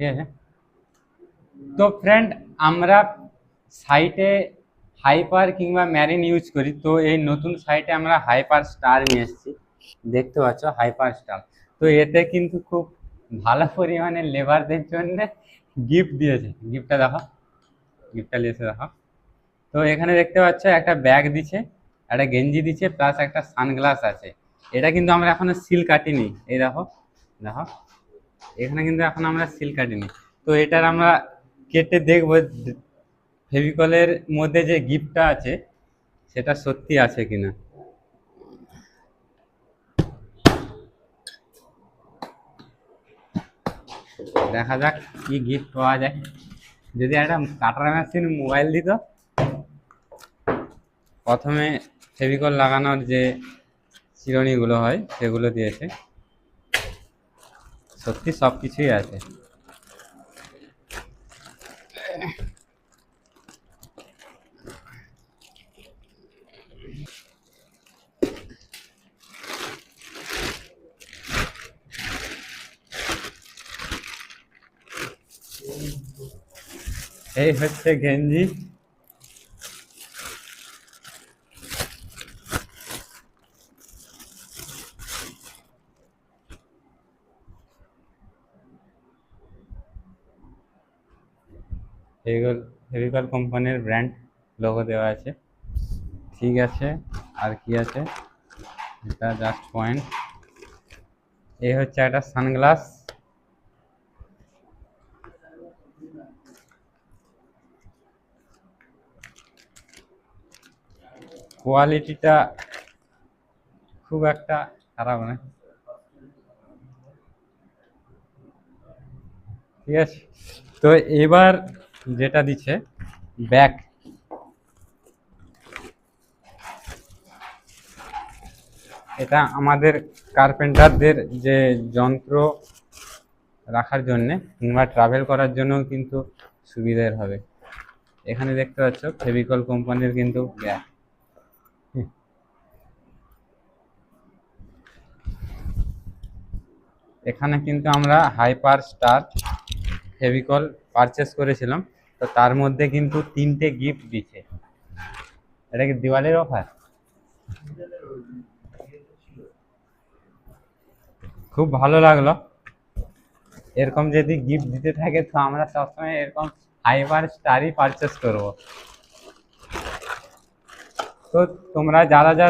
ঠিক আছে তো ফ্রেন্ড আমরা সাইটে হাইপার কিংবা ম্যারিন ইউজ করি। তো এই নতুন সাইটে আমরা হাইপার স্টার নিয়ে এসেছি। দেখতে পাচ্ছ হাইপার স্টার তো এতে কিন্তু খুব ভালো পরিমাণে লেবারদের জন্য গিফট দিয়েছে। গিফটটা দেখো। গিফটটা লিয়েছে দেখো। তো এখানে দেখতে পাচ্ছ, একটা ব্যাগ দিছে, একটা গেঞ্জি দিচ্ছে প্লাস একটা সানগ্লাস আছে। এটা কিন্তু আমরা এখনও সিল কাটিনি। এই দেখো দেখো। এখানে কিন্তু এখন আমরা সিল কাটিনি। তো এটার আমরা কেটে দেখব, ফেভিকলের মধ্যে যে গিফটটা আছে, সেটা সত্যি আছে কিনা। দেখা যাক কি গিফট পাওয়া যায়। যদি একটা কাটার মেশিন মোবাইল দিত, প্রথমে ফেভিকল লাগানোর যে চিরুনিগুলো হয়, সেগুলো দিয়েছে। সত্যি সব কিছুই আছে এই হচ্ছে গেঞ্জি ফেভিকল ফেভিকল কোম্পানির ব্র্যান্ড লোগো দেওয়া আছে। ঠিক আছে, আর কি আছে? এটা জাস্ট পয়েন্ট এই হচ্ছে একটা সানগ্লাস কোয়ালিটিটা খুব একটা খারাপ না। ঠিক আছে? তো এবার যেটা দিচ্ছে, ব্যাক। এটা আমাদের কার্পেন্টারদের যে যন্ত্র রাখার জন্যে কিংবা ট্রাভেল করার জন্য কিন্তু সুবিধার হবে। এখানে দেখতে পাচ্ছ ফেভিকল কোম্পানির কিন্তু ব্যাগ এখানে কিন্তু আমরা হাইপার স্টার ফেভিকল পারচেস করেছিলাম। তো তার মধ্যে কিন্তু তিনটে গিফট দিচ্ছে এটা কি দিওয়ালির অফার খুব ভালো লাগল। এরকম যদি গিফট দিতে থাকে, তো আমরা সবসময় এরকম হাইপার স্টারই পারচেস করব। তো তোমরা যারা যারা